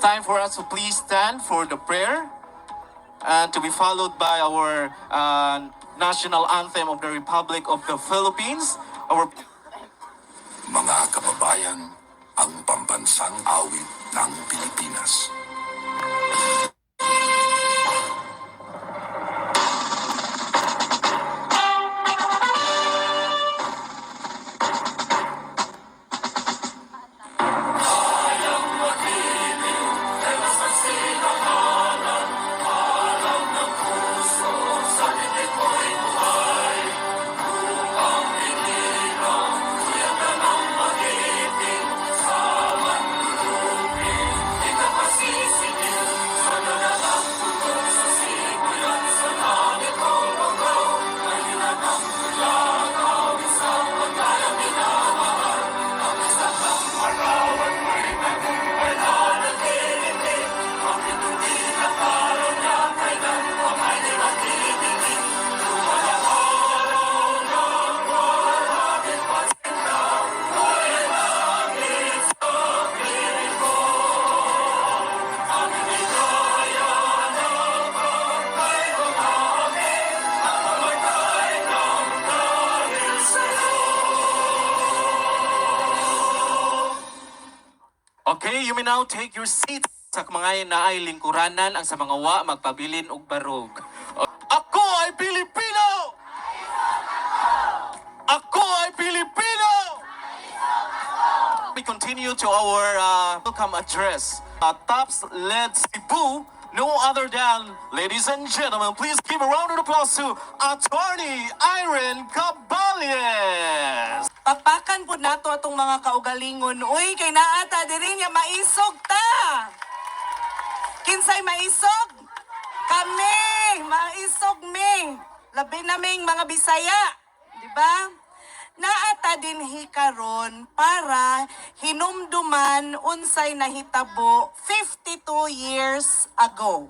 Time for us to please stand for the prayer and to be followed by our uh, national anthem of the Republic of the Philippines. Our Mga kababayan, ang pambansang awit ng Pilipinas. You may now take your seats sa mga naay lingkuranan ang sa mga wa magpabilin og barog. Ako ay Pilipino! Ako ay Pilipino! We continue to our uh, welcome address. Uh, Tops led Cebu, no other than, ladies and gentlemen, please give a round of applause to Attorney Irene Cabales! Papakan po nato atong mga kaugalingon. Uy, kay naata diri niya maisog ta. Kinsay maisog? Kami, maisog mi. Labi naming mga Bisaya, di ba? Naata din hikaron para hinumduman unsay nahitabo 52 years ago.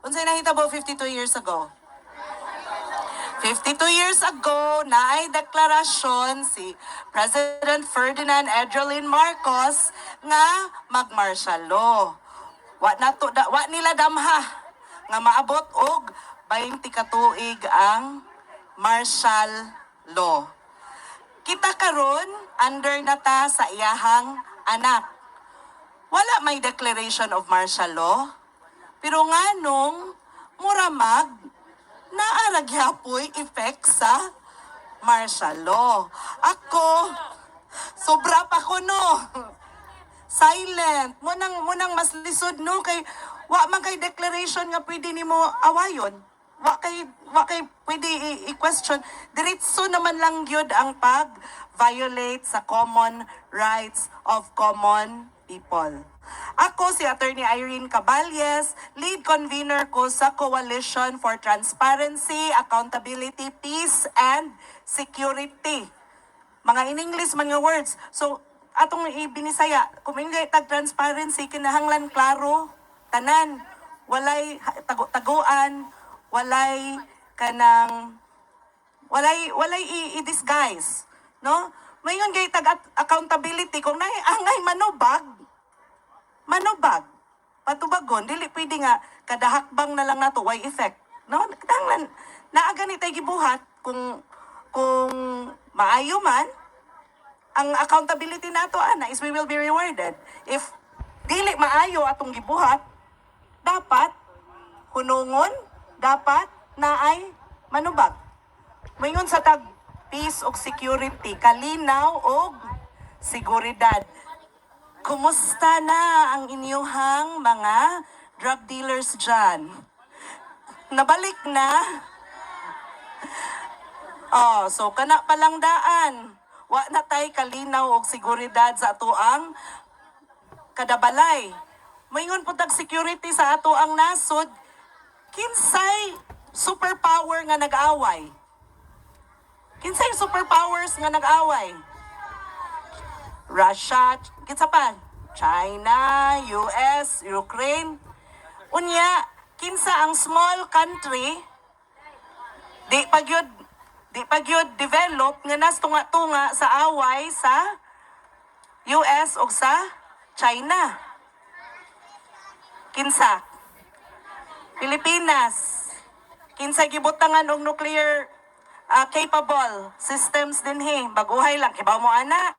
Unsay nahitabo 52 years ago? 52 years ago, naay deklarasyon si President Ferdinand Edrelin Marcos nga mag-martial law. Wa nato da, wa nila damha nga maabot og 20 katuig ang martial law. Kita karon under na ta sa iyahang anak. Wala may declaration of martial law. Pero nganong muramag naaragyapoy effect sa martial law. Ako, sobra pa ko no. Silent. Munang, munang mas lisod no. Kay, wa man kay declaration nga pwede nimo awayon. Wa kay, wa kay pwede i-question. Diretso naman lang yun ang pag-violate sa common rights of common people. Ako si Attorney Irene Caballes, lead convener ko sa Coalition for Transparency, Accountability, Peace, and Security. Mga in English man nga words. So, atong ibinisaya, kung ingay tag transparency, kinahanglan klaro, tanan, walay ha- tago, taguan, walay kanang walay walay i-disguise, no? Mayon gay tag accountability kung nay angay manubag, manubag. Patubagon dili pwede nga kada hakbang na lang nato way effect. No? Kinahanglan naa gani tay gibuhat kung kung maayo man ang accountability nato ana is we will be rewarded. If dili maayo atong gibuhat, dapat hunungon, dapat naay manubag. Mayon sa tag peace ug security, kalinaw ug seguridad. Kumusta na ang inyuhang mga drug dealers dyan? Nabalik na? Oh, so kana palang daan. Wa na tay kalinaw og seguridad sa ato ang kadabalay. Mayngon po tag security sa ato ang nasod. Kinsay superpower nga nag-away? Kinsay superpowers nga nag-away? Russia, kinsa pa? China, US, Ukraine. Unya, kinsa ang small country di pagyud di pagyud develop nga nas tunga-tunga sa away sa US ug sa China. Kinsa? Pilipinas. Kinsa gibutangan og nuclear ah, capable systems din he. Baguhay lang. Kibaw mo ana.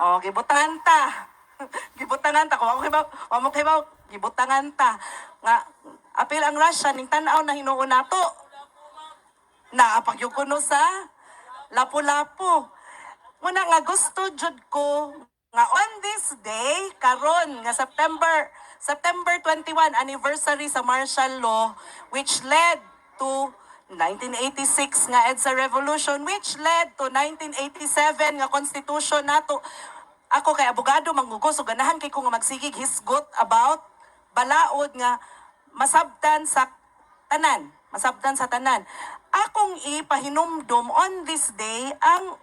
Oh, gibutangan ta. gibutangan ta. Kung ako kibaw, wa mo kibaw, gibutangan ta. Nga, apil ang Russia, ning tanaw na hinuon nato. Naapagyog kuno sa lapu-lapu. Muna nga gusto jud ko nga on this day karon nga September September 21 anniversary sa martial law which led to 1986 nga EDSA revolution which led to 1987 nga constitution nato. Ako kay abogado mangugo so ganahan kay ko nga magsigig hisgot about balaod nga masabtan sa tanan masabtan sa tanan. Akong ipahinumdom on this day ang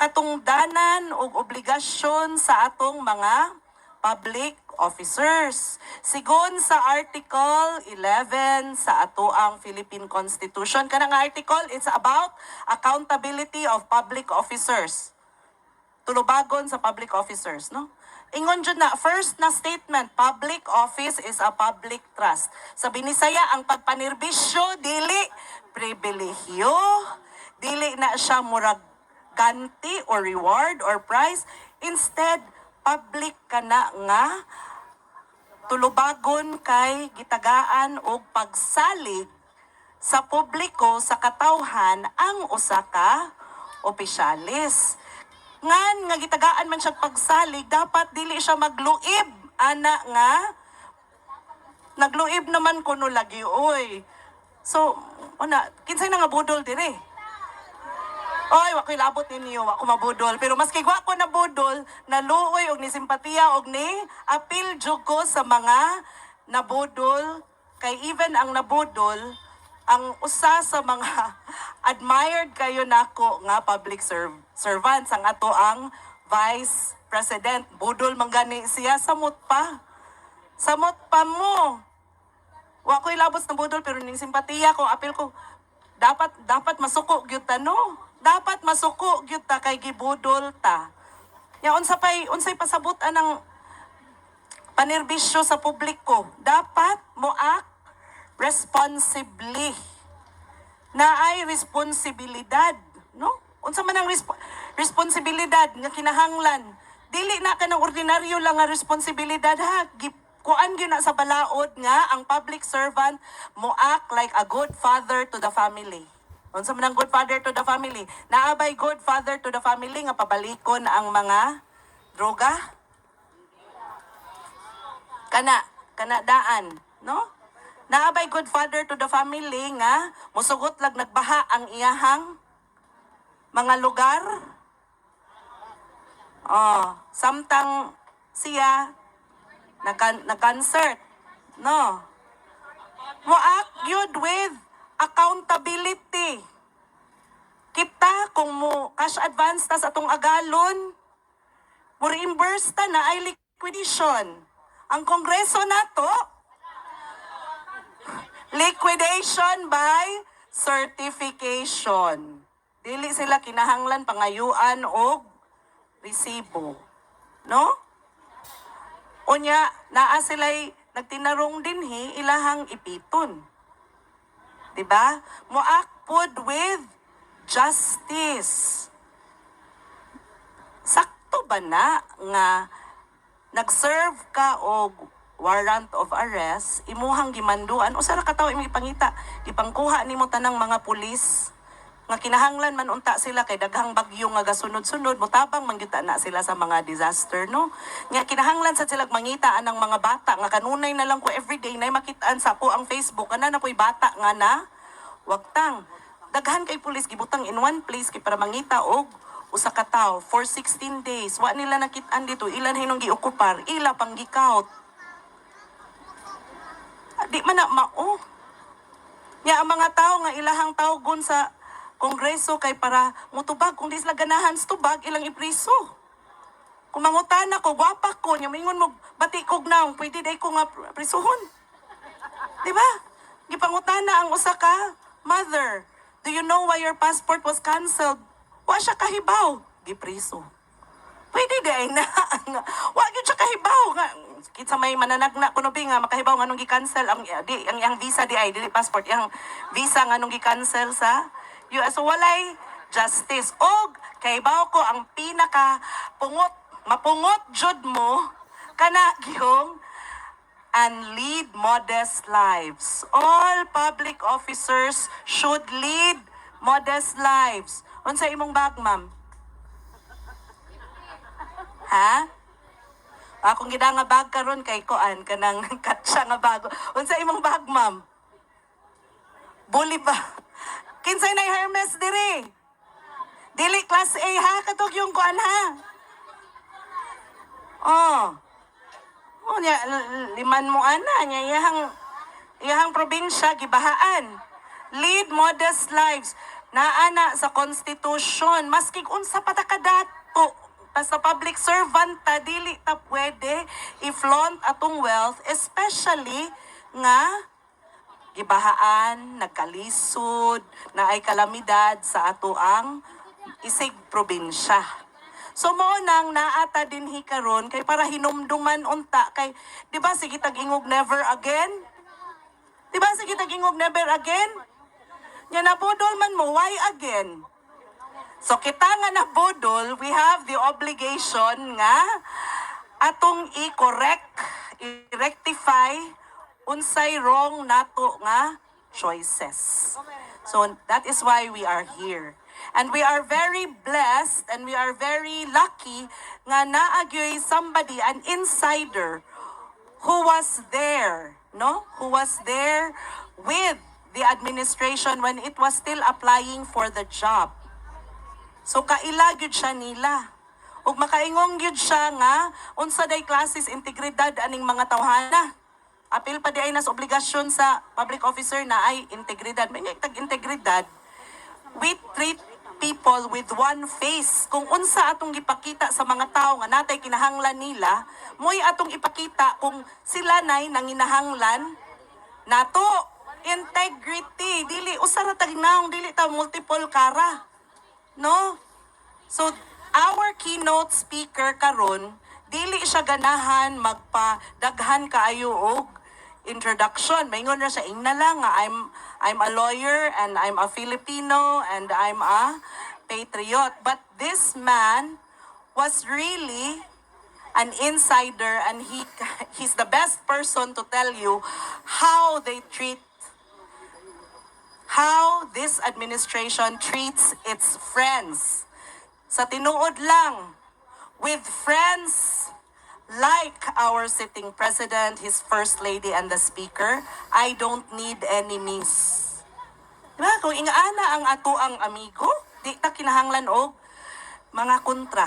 katungdanan o obligasyon sa atong mga public officers. Sigon sa Article 11 sa ato ang Philippine Constitution. Kanang article, it's about accountability of public officers. Tulubagon sa public officers, no? Ingon jud na, first na statement, public office is a public trust. Sa Binisaya, ang pagpanirbisyo, dili pribilehyo, dili na siya murag ganti or reward or prize. Instead, public ka na nga tulubagon kay gitagaan og pagsalig sa publiko sa katawhan ang usa ka opisyalis. Ngan nga gitagaan man siya pagsalig, dapat dili siya magluib ana nga nagluib naman kuno lagi oy. So, una, kinsay na nga budol dire. Oy, wa ko'y labot ninyo, wa ko mabudol. Pero maski wa ko na budol, naluoy og ni simpatiya og ni apil jud ko sa mga nabudol. Kay even ang nabudol, ang usa sa mga admired kayo nako nga public serv- servants ang ato ang vice president. Budol man gani siya samot pa. Samot pa mo. Wa ko'y labot na budol pero ning simpatiya ko apil ko dapat dapat masuko gyud ta no. Dapat masuko gyud ta kay gibudol ta. Ya unsa pay unsay pasabot anang panirbisyo sa publiko. Dapat moak responsibly. Na ay responsibilidad, no? Unsa man ang resp- responsibilidad nga kinahanglan. Dili na ka ng ordinaryo lang nga responsibilidad ha. Kuan gyud na sa balaod nga ang public servant mo act like a good father to the family. Unsa man ang good father to the family? Naabay good father to the family nga pabalikon ang mga droga? Kana, kana daan, no? Naabay good father to the family nga musugot lag nagbaha ang iyahang mga lugar. Oh, samtang siya nag- nag-concert, no? Mo act yun with accountability. Kita kung mo cash advance ta sa atong agalon, mo reimburse ta na ay liquidation. Ang kongreso nato, liquidation by certification. Dili sila kinahanglan pangayuan og resibo. No? Unya, naa sila'y nagtinarong din hi, ilahang ipiton. Diba? Moak pod with justice. Sakto ba na nga nag-serve ka og warrant of arrest, imuhang gimanduan, o sara kataw imi ipangita, ipangkuha nimo tanang mga pulis, nga kinahanglan man unta sila kay daghang bagyo nga gasunod-sunod mutabang mangyuta na sila sa mga disaster no? Nga kinahanglan sa sila mangita anang mga bata nga kanunay na lang ko everyday na makitaan sa ko ang Facebook. Ana na ko'y bata nga na. Wagtang daghan kay pulis gibutang in one place kay para mangita og usa ka tawo for 16 days. Wa nila nakitaan dito ilan hinong giokupar? Ila pang gikaut di man na mao. Nya ang mga tao nga ilahang tawgon sa kongreso kay para mutubag kung di sila ganahan sa tubag ilang ipriso. Kung mangutana ko, gwapa ko, nya mingon mo, bati kog naong, pwede day ko nga pr- prisuhon. Di ba? Gipangutana ang usa ka, mother, do you know why your passport was cancelled? Wa siya kahibaw. Gipriso. Pwede di ay na. Wa gyud siya kahibaw nga kitsa may mananagna kuno bi nga makahibaw nga nung gi-cancel ang di ang yang visa di ay dili passport yang visa nga nung gi-cancel sa US so walay justice og kahibaw ko ang pinaka pungot mapungot jud mo kana gihong and lead modest lives. All public officers should lead modest lives. Unsa imong bag, ma'am? Ha? Akong gida nga bag karon kay koan kanang katsa nga bago. Unsa imong bag, ma'am? Buli ba? Kinsay na Hermes diri? Dili class A ha katog yung kuan ha. Oh. Oh, niya, liman mo ana niya iyahang iyahang probinsya gibahaan. Lead modest lives naana sa konstitusyon maski unsa pa ta kadato basta public servant ta dili ta pwede i-flaunt atong wealth especially nga gibahaan, nagkalisod, na ay kalamidad sa ato ang isig probinsya. So mo nang naata din hikaron kay para hinumduman unta kay di ba sige tag-ingog never again? Di ba sige tag-ingog never again? Nya nabudol man mo why again? So kita nga nabudol, we have the obligation nga atong i-correct, i-rectify unsay wrong nato nga choices. So that is why we are here. And we are very blessed and we are very lucky nga naagyoy somebody, an insider, who was there, no? Who was there with the administration when it was still applying for the job. So kaila gyud siya nila. Ug makaingong gyud siya nga unsa day classes integridad aning mga tawhana. Apil pa di ay nas obligasyon sa public officer na ay integridad. May tag integridad. We treat people with one face. Kung unsa atong gipakita sa mga tao nga natay kinahanglan nila, mo'y atong ipakita kung sila nay nanginahanglan nato integrity dili usara tag naong dili ta multiple kara no so our keynote speaker karon dili siya ganahan magpadaghan kaayo og introduction. Maingon na siya ingna lang. I'm I'm a lawyer and I'm a Filipino and I'm a patriot. But this man was really an insider and he he's the best person to tell you how they treat how this administration treats its friends. Sa tinuod lang, with friends like our sitting president, his first lady, and the speaker, I don't need enemies. Diba? Kung ingaana ang ato ang amigo, di ta kinahanglan og mga kontra.